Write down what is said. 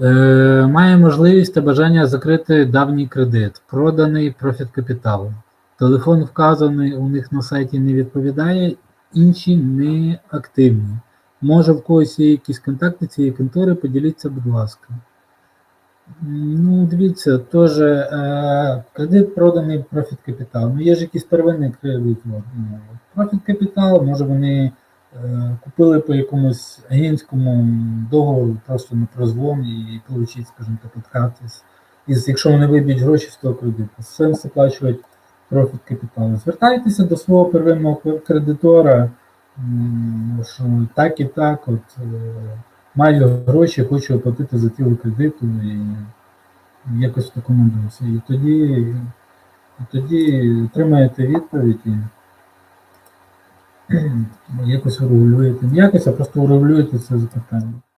Е, має можливість та бажання закрити давній кредит, проданий профіт капітал. Телефон вказаний у них на сайті не відповідає, інші не активні. Може, в когось є якісь контакти цієї контори, поділіться, будь ласка. Ну, дивіться, теж е, кредит проданий профіт капітал. Ну, є ж якийсь первинний кредит. Профіт капітал, може вони купили по якомусь агентському договору просто на прозвон і отримати, скажімо так. І якщо вони виб'ють гроші з того кредиту, сенс оплачувати профіт капіталу. Звертайтеся до свого первинного кредитора, що так і так, от е, маю гроші, хочу оплатити за тіло кредиту і якось в такому дусі. І тоді, і тоді отримаєте відповідь якось врегулюєте. Не якось, а просто врегулюєте це запитання.